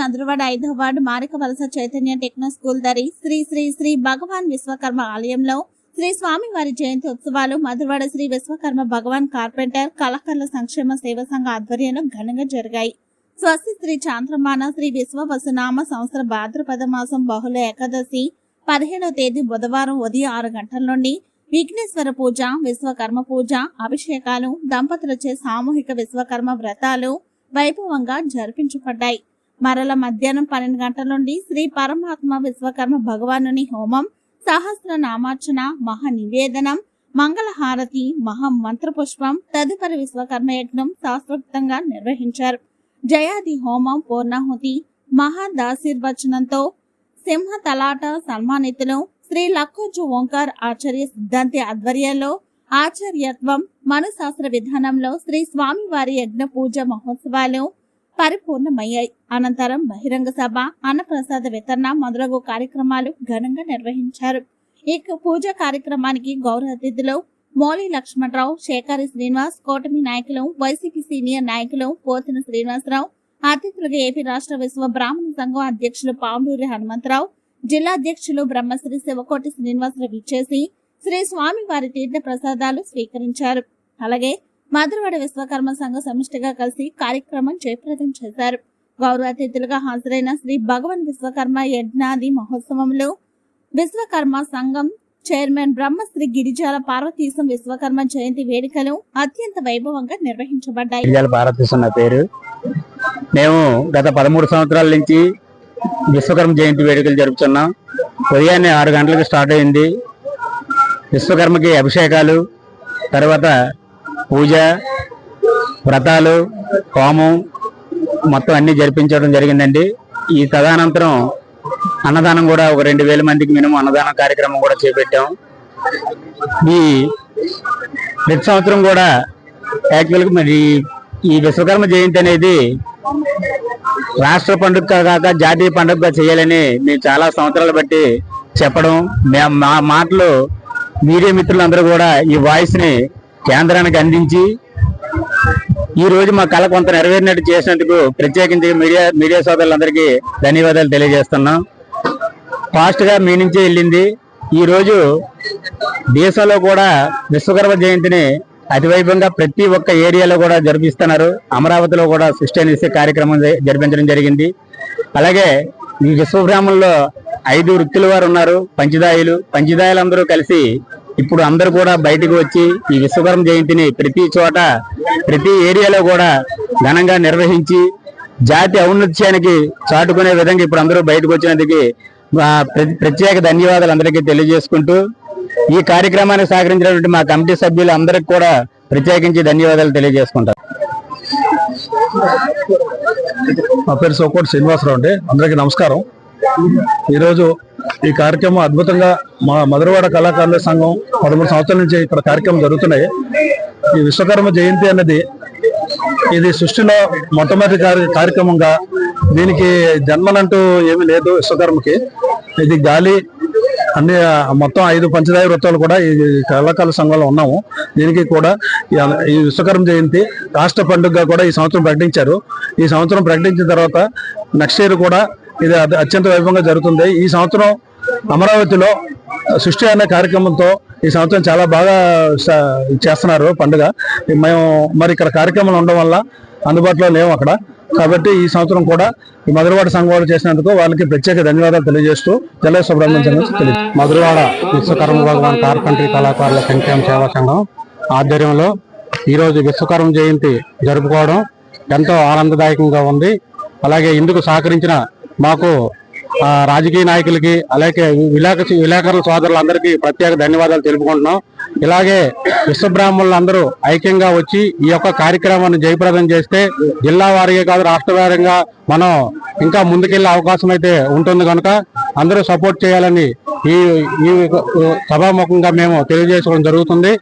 మధురవాడ ఐదవ వార్డు మారిక వలస Chaitanya techno school దరి శ్రీ శ్రీ శ్రీ భగవాన్ విశ్వకర్మ ఆలయంలో శ్రీ స్వామివారి జయంతి ఉత్సవాలు మధురవాడ శ్రీ విశ్వకర్మ భగవాన్ కార్పెంటర్ కళాకారుల సంక్షేమ సేవ సంఘ ఆధ్వర్యంలో ఘనంగా జరిగాయి. స్వస్తి శ్రీ చాంద్రమాన శ్రీ విశ్వవసునామ సంవత్సర భాద్రపద మాసం బహుళ ఏకాదశి పదిహేనవ తేదీ బుధవారం ఉదయం ఆరు గంటల నుండి విఘ్నేశ్వర పూజ విశ్వకర్మ పూజ అభిషేకాలు దంపతులచే సామూహిక విశ్వకర్మ వ్రతాలు వైభవంగా జరిపించబడ్డాయి. మరల మధ్యాహ్నం పన్నెండు గంటల నుండి శ్రీ పరమాత్మ విశ్వకర్మ భగవానుని హోమం సహస్ర నామార్చన మహా నివేదనం మంగళహారతి మహా మంత్రపుష్పం తదుపరి విశ్వకర్మ యజ్ఞం శాస్త్రోక్తంగా నిర్వహించారు. జయాది హోమం పూర్ణాహుతి మహాదాశీర్వచనంతో సింహ తలాట సన్మానితులు శ్రీ లక్కోజు ఓంకార్ ఆచార్య సిద్ధాంతి ఆధ్వర్యంలో ఆచార్యత్వం మనశాస్త్ర విధానంలో శ్రీ స్వామివారి యజ్ఞ పూజ మహోత్సవాలు పరిపూర్ణమయ్యాయి. అనంతరం బహిరంగ సభ అన్నప్రసాద వితరణ మొదలగు కార్యక్రమాలు ఘనంగా నిర్వహించారు. ఈ పూజ కార్యక్రమానికి గౌరవ అతిథులు మౌలి లక్ష్మణరావు శేఖరి శ్రీనివాస్ కూటమి నాయకులు వైసీపీ సీనియర్ నాయకులు పోతిన శ్రీనివాసరావు అతిథులుగా ఏపీ రాష్ట్ర విశ్వ బ్రాహ్మణ సంఘం అధ్యక్షులు పాములూరి హనుమంతరావు జిల్లా అధ్యక్షులు బ్రహ్మశ్రీ శివకోటి శ్రీనివాసరావు ఇచ్చేసి శ్రీ స్వామి వారి తీర్థ ప్రసాదాలు స్వీకరించారు. అలాగే మాధురవాడ విశ్వకర్మ సంఘ సమిష్టిగా కలిసి కార్యక్రమం జయప్రదం చేశారు. గౌరవ అతిథులుగా హాజరైన శ్రీ భగవాన్ విశ్వకర్మ యజ్ఞాది మహోత్సవంలో విశ్వకర్మ సంఘం చైర్మన్ బ్రహ్మశ్రీ గిరిజాల పార్వతీశం విశ్వకర్మ జయంతి వేడుకలు అత్యంత వైభవంగా నిర్వహించబడ్డాయి. గిరిజాల పార్వతీశం నా పేరు. మేము గత పదమూడు సంవత్సరాల నుంచి విశ్వకర్మ జయంతి వేడుకలు జరుపుతున్నాం. ఉదయాన్నే ఆరు గంటలకు స్టార్ట్ అయింది. విశ్వకర్మకి అభిషేకాలు తర్వాత పూజ వ్రతాలు హోమం మొత్తం అన్ని జరిపించడం జరిగిందండి. ఈ తదనంతరం అన్నదానం కూడా ఒక రెండు వేల మందికి మినిమం అన్నదానం కార్యక్రమం కూడా చేపట్టాం. ఈ ప్రతి సంవత్సరం కూడా యాక్చువల్గా మరి ఈ విశ్వకర్మ జయంతి అనేది రాష్ట్ర పండుగ కాక జాతీయ పండుగగా చేయాలని మేము చాలా సంవత్సరాలు బట్టి చెప్పడం. మా మాటలు మీడియా మిత్రులందరూ కూడా ఈ వాయిస్ని కేంద్రానికి అందించి ఈ రోజు మా కళ కొంత నెరవేరినట్టు చేసినందుకు ప్రత్యేకించి మీడియా మీడియా సోదరులందరికీ ధన్యవాదాలు తెలియజేస్తున్నాం. ఫాస్ట్గా మీ నుంచే వెళ్ళింది. ఈరోజు దేశంలో కూడా విశ్వకర్మ జయంతిని అతివైభవంగా ప్రతి ఒక్క ఏరియాలో కూడా జరిపిస్తున్నారు. అమరావతిలో కూడా సృష్టి కార్యక్రమం జ- జరిపించడం జరిగింది. అలాగే ఈ విశ్వబ్రాహ్మణంలో ఐదు వృత్తుల వారు ఉన్నారు. పంచదాయులు పంచదాయులందరూ కలిసి ఇప్పుడు అందరూ కూడా బయటకు వచ్చి ఈ విశ్వకర్మ జయంతిని ప్రతి చోట ప్రతి ఏరియాలో కూడా ఘనంగా నిర్వహించి జాతి ఔన్నత్యానికి చాటుకునే విధంగా ఇప్పుడు అందరూ బయటకు వచ్చినందుకు ప్రత్యేక ధన్యవాదాలు అందరికీ తెలియజేసుకుంటూ ఈ కార్యక్రమానికి సహకరించినటువంటి మా కమిటీ సభ్యులు అందరికి కూడా ప్రత్యేకించి ధన్యవాదాలు తెలియజేసుకుంటారు మా పేరు సోకోటి శ్రీనివాసరావు అండి. అందరికీ నమస్కారం. ఈరోజు ఈ కార్యక్రమం అద్భుతంగా మా మధురవాడ కళాకారుల సంఘం పదమూడు సంవత్సరాల నుంచి ఇక్కడ కార్యక్రమం జరుగుతున్నాయి. ఈ విశ్వకర్మ జయంతి అన్నది ఇది సృష్టిలో మొట్టమొదటి కార్య- కార్యక్రమంగా దీనికి జన్మలంటూ ఏమీ లేదు విశ్వకర్మకి. ఇది గాలి అన్ని మొత్తం ఐదు పంచదాయ వృత్తాలు కూడా ఈ కళాకారుల సంఘంలో ఉన్నాము. దీనికి కూడా ఈ- ఈ విశ్వకర్మ జయంతి రాష్ట్ర పండుగగా కూడా ఈ సంవత్సరం ప్రకటించారు. ఈ సంవత్సరం ప్రకటించిన తర్వాత నెక్స్ట్ ఇయర్ కూడా ఇది అత- అత్యంత వైభవంగా జరుగుతుంది. ఈ సంవత్సరం అమరావతిలో సృష్టి అనే కార్యక్రమంతో ఈ సంవత్సరం చాలా బాగా చేస్తున్నారు పండుగ. మేము మరి ఇక్కడ కార్యక్రమాలు ఉండడం వల్ల అందుబాటులో లేవు అక్కడ. కాబట్టి ఈ సంవత్సరం కూడా ఈ మధురవాడ సంఘం వాళ్ళు చేసినందుకు వాళ్ళకి ప్రత్యేక ధన్యవాదాలు తెలియజేస్తూ జల సుబ్రహ్మణ్యం సంఘం తెలియ మధురవాడ విశ్వకర్మ భగవాన్ కార్పెంటరీ కళాకారుల సంక్షేమ సేవా సంఘం ఆధ్వర్యంలో ఈరోజు విశ్వకర్మ జయంతి జరుపుకోవడం ఎంతో ఆనందదాయకంగా ఉంది. అలాగే ఇందుకు సహకరించిన మాకు రాజకీయ నాయకులకి అలాగే విలేక విలేకరుల సోదరులందరికీ ప్రత్యేక ధన్యవాదాలు తెలుపుకుంటున్నాం. ఇలాగే విశ్వబ్రాహ్మణులందరూ ఐక్యంగా వచ్చి ఈ యొక్క కార్యక్రమాన్ని జయప్రదం చేస్తే జిల్లా వారీగా కాదు రాష్ట్ర వారీగా మనం ఇంకా ముందుకెళ్ళే అవకాశం అయితే ఉంటుంది కనుక అందరూ సపోర్ట్ చేయాలని ఈ ఈ సభాముఖంగా మేము తెలియజేసుకోవడం జరుగుతుంది.